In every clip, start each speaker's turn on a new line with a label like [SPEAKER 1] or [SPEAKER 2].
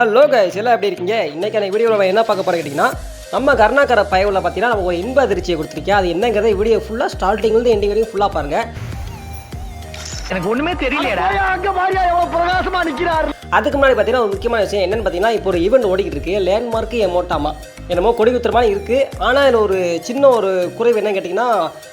[SPEAKER 1] Hello guys எல்லாம் எப்படி இருக்கீங்க? இன்றைக்கான வீடியோவில் என்ன பார்க்க போகிறோம் கேட்டிங்கன்னா நம்ம கருணாகர பயவில் பார்த்தீங்கன்னா நமக்கு ஒரு இன்ப அதிர்ச்சியை கொடுத்துருக்கேன். அது என்னங்கிறத வீடியோ ஃபுல்லாக ஸ்டார்டிங்லேருந்து எண்டிங் வரைக்கும் ஃபுல்லாக பாருங்கள்
[SPEAKER 2] எனக்கு ஒண்ணுமே தெரியலடா
[SPEAKER 1] அதுக்கு முன்னாடி பார்த்தீங்கன்னா ஒரு முக்கியமான விஷயம் என்னன்னு பார்த்தீங்கன்னா இப்போ ஒரு ஈவெண்ட் ஓடிக்கிட்டு இருக்கு லேண்ட்மார்க்கு எமோட்டாமா. என்னமோ கொடி குத்துற மாதிரி இருக்குது ஆனால் இதில் ஒரு சின்ன ஒரு குறைவு என்னன்னு கேட்டிங்கன்னா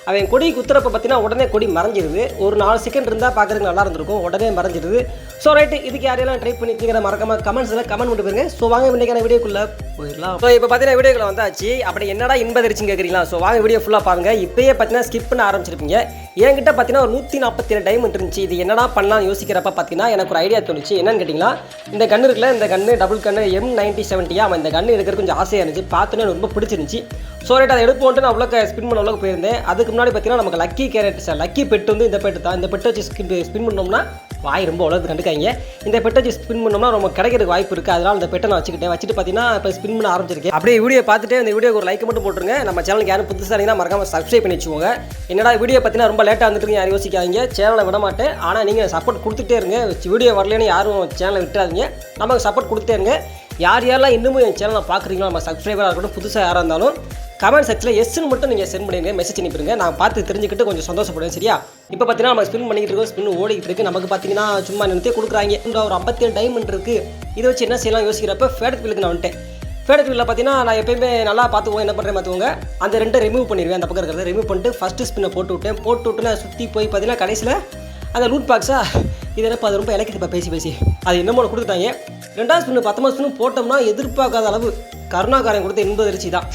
[SPEAKER 1] அவன் கொடி குத்துறப்ப பார்த்தீங்கன்னா உடனே கொடி மறைஞ்சிருது. ஒரு நாலு செகண்ட் இருந்தால் பார்க்குறதுக்கு நல்லா இருந்திருக்கும். உடனே மறைஞ்சிருது. ஸோ ரைட்டு இதுக்கு யாரையெல்லாம் ட்ரை பண்ணிக்கிற மறக்காம கமெண்ட்ஸில் கமெண்ட் பண்ணிட்டு போயிருங்க ஸோ வாங்க இன்றைக்கான வீடியோக்குள்ளே போயிடலாம். ஸோ இப்போ பார்த்தீங்கன்னா வீடியோக்குள்ள வந்தாச்சு. அப்படி என்னடா இன்பதிரிச்சுன்னு கேட்குறீங்களா ஸோ வாங்க வீடியோ ஃபுல்லாக பாருங்கள் இப்போயே பார்த்தீங்கன்னா ஸ்கிப் பண்ண ஆரம்பிச்சிருப்பீங்க. என்கிட்ட பார்த்தீங்கன்னா ஒரு நூற்றி நாற்பத்தி ரெண்டு டைம் இருந்துச்சு. இது என்னடா பண்ணலாம் யோசிக்கிறப்ப பார்த்தீங்கன்னா எனக்கு ஒரு ஐடியா தோணுச்சு. என்னன்னு கேட்டிங்கன்னா இந்த கன்று இருக்குல்ல இந்த கன்று டபுள் கன்று எம் நைன்ட்டி செவன்ட்டியா அவன் இந்த கன்று எடுக்கிறது கொஞ்சம் ஆசையாக இருந்துச்சு. பார்த்தோன்னே எனக்கு ரொம்ப பிடிச்சிருந்துச்சு. ஸோ ரைட் அதை எடுப்போன்ட்டு நான் அவ்வளோ ஸ்பின் பண்ண அவ்வளோ போயிருந்தேன். அதுக்கு முன்னாடி பார்த்தீங்கன்னா நமக்கு lucky carrot sir lucky bed வந்து இந்த பெட்டு தான். இந்த பெட்டை வச்சு ஸ்பின் ஸ்பின் பண்ணோம்னா வாய் ரொம்ப உலகத்து கண்டுக்காங்க இந்த பெட்டை வச்சு ஸ்பின் பண்ணோம்னா ரொம்ப கிடைக்கிறதுக்கு வாய்ப்பு இருக்குது அதனால் இந்த பெட்டை நான் வச்சுக்கிட்டேன். வச்சுட்டு பார்த்தீங்கன்னா இப்போ ஸ்பின் பண்ண ஆரம்பிச்சிருக்கேன். அப்படியே வீடியோ பார்த்துட்டு இந்த வீடியோக்கு ஒரு லைக் மட்டும் போட்டுருங்க. நம்ம சேனலுக்கு யாரும் புதுசாக இருந்தீங்கன்னா மறக்காம சப்ஸ்கிரைப் பண்ணி வச்சுக்கோங்க. என்னடா வீடியோ பார்த்தீங்கன்னா ரொம்ப லேட்டாக வந்துட்டு யாரும் யோசிக்காதீங்க. சேனலை விட மாட்டேன். ஆனால் நீங்கள் சப்போர்ட் கொடுத்துட்டே இருங்க. வீடியோ வரலன்னு யாரும் சேனலை விட்டுறாதீங்க. நமக்கு சப்போர்ட் கொடுத்துட்டே இருங்க. யார் யாரெல்லாம் இன்னமும் என் சேனலை பார்க்குறீங்களோ நம்ம சப்ஸ்கிரைபராக இருக்கட்டும் புதுசாக யாராக இருந்தாலும் கமெண்ட் செக்ஷனில் எஸ்ன்னு மட்டும் நீங்கள் சென்ட் பண்ணிடுங்க மெசேஜ் அனுப்பிடுங்க நான் பார்த்து தெரிஞ்சுக்கிட்டு கொஞ்சம் சந்தோஷப்படுவேன் சரியா? இப்போ பார்த்தீங்கன்னா நம்ம ஸ்பின் பண்ணிக்கிட்டு இருக்கோம் ஸ்பின் ஓடிக்கிட்டு இருக்கு. நமக்கு பார்த்தீங்கன்னா சும்மா நிறுத்தே கொடுக்குறாங்க. இந்த ஒரு ஐம்பத்தேழு டைமண்ட் இருக்குது இதை வச்சு என்ன செய்யலாம் யோசிக்கிறப்ப ஃபேடட் பில்லுக்கு நான் வந்துட்டேன். ஃபேடட் பில்லில் பார்த்தீங்கன்னா நான் எப்பயுமே நல்லா பார்த்துக்குவோம் என்ன பண்ணுறேன் பார்த்துக்கோங்க. அந்த ரெண்டை ரிமூவ் பண்ணிடுவேன் அந்த பக்கம் இருக்கிறத ரிமூவ் பண்ணிட்டு ஃபஸ்ட்டு ஸ்பின்னை போட்டு விட்டேன். போட்டு விட்டு நான் சுற்றி போய் பார்த்தீங்கன்னா கடைசியில் அந்த லூட் பாக்ஸா இது என்னப்பா அது ரொம்ப இலக்கிட்டு இப்போ பேசி பேசி. அது என்னமோ கொடுத்துட்டாங்க. ரெண்டாவது ஸ்பின்னு பத்தொம்பது ஸ்பின்னு போட்டோம்னா எதிர்பார்க்காத அளவு கருணாகாரன் கொடுத்த இன்பதிர்ச்சி தான்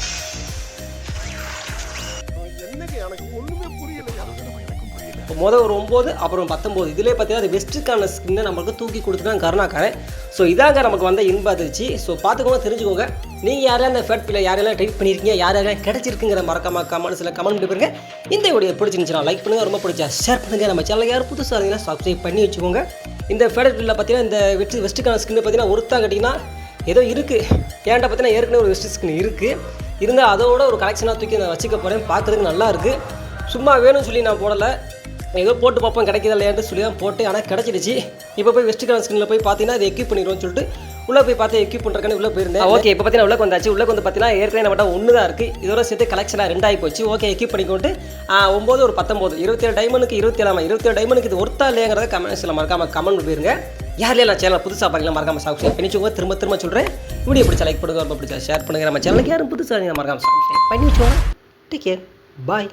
[SPEAKER 1] இப்போ மொதல் ஒரு ஒம்பது அப்புறம் பத்தொம்போது. இதிலே பார்த்தீங்கன்னா அது வெஸ்ட்டுக்கான ஸ்கின்னை நம்மளுக்கு தூக்கி கொடுத்துட்டான் கருணாக்காரன் ஸோ இதாங்க நமக்கு வந்த இன்ப அதிர்ச்சி. ஸோ பார்த்துக்கோங்க தெரிஞ்சுக்கோங்க. நீங்கள் யாரெல்லாம் இந்த ஃபேட் பில்லை யாரெல்லாம் டைப் பண்ணியிருக்கீங்க யார் யாரெல்லாம் கிடச்சிருக்குங்கிற மறக்காம கமெண்ட்ஸில் கமெண்ட் பண்ணிருங்க இந்த வீடியோ பிடிச்சிருந்துச்சுன்னா லைக் பண்ணுங்கள் ரொம்ப பிடிச்சா ஷேர் பண்ணுங்கள் நம்ம சேனல் யாரும் புதுசாக இருந்தீங்கன்னா சப்ஸ்கிரைப் பண்ணி வச்சுக்கோங்க. இந்த ஃபேட் பில்லில் பார்த்தீங்கன்னா இந்த வெஸ்ட் வெஸ்ட்டுக்கான ஸ்கின் பார்த்தீங்கன்னா ஒருத்தா கட்டிங்கன்னா ஏதோ இருக்குது ஏன்டா பார்த்தீங்கன்னா ஏற்கனவே ஒரு வெஸ்ட் ஸ்கின் இருக்குது இருந்தால் அதோட ஒரு கலெக்ஷனாக தூக்கி நான் வச்சுக்க போகிறேன் பார்க்குறதுக்கு நல்லா இருக்குது சும்மா வேணும்னு சொல்லி நான் போடலை. ஏதோ போட்டு பார்ப்போம் கிடைக்கிது இல்லையான்னு சொல்லி தான் போட்டு ஆனால் கிடச்சிடுச்சு. இப்போ போய் வெஸ்ட் கலர் ஸ்கிரீனில் போய் பார்த்தீங்கன்னா அதை எக்யூப் பண்ணிடுவோம்னு சொல்லிட்டு உள்ளே போய் பார்த்து எக்யூப் பண்ணுறக்கான உள்ளே போயிருந்தேன். ஓகே இப்போ பார்த்தீங்கன்னா உள்ளே வந்தாச்சு. உள்ளே வந்து பார்த்தீங்கன்னா ஏற்கனவே நம்மகிட்ட ஒன்று தான் இருக்குது இதோட சேர்த்து கலெக்ஷனாக ரெண்டாகி போச்சு. ஓகே எக்யூப் பண்ணிக்கொண்டு ஒம்பது ஒரு பத்தொம்போது இருபத்தேழு டைமனுக்கு இருபத்தி ஏழாம் இருபத்தேழு டைமனுக்கு இது ஒருத்தா இல்லையாங்கிறத கமெண்ட்ஸில் மறக்காம கமெண்ட் போயிருங்க. யாரில் சேனல் புதுசாக பார்க்கலாம் மறக்காம சாப்பிட்டு பண்ணிச்சுக்கோங்க திரும்ப திரும்ப சொல்கிறேன் வீடியோ பிடிச்ச லைக் பண்ணுங்க ரொம்ப பிடிச்சா ஷேர் பண்ணுங்க. நம்ம சேனலுக்கு யாரும் புதுசாக மறக்காம சாப்பிட்டு பண்ணி வச்சுக்கோங்க. Take care bye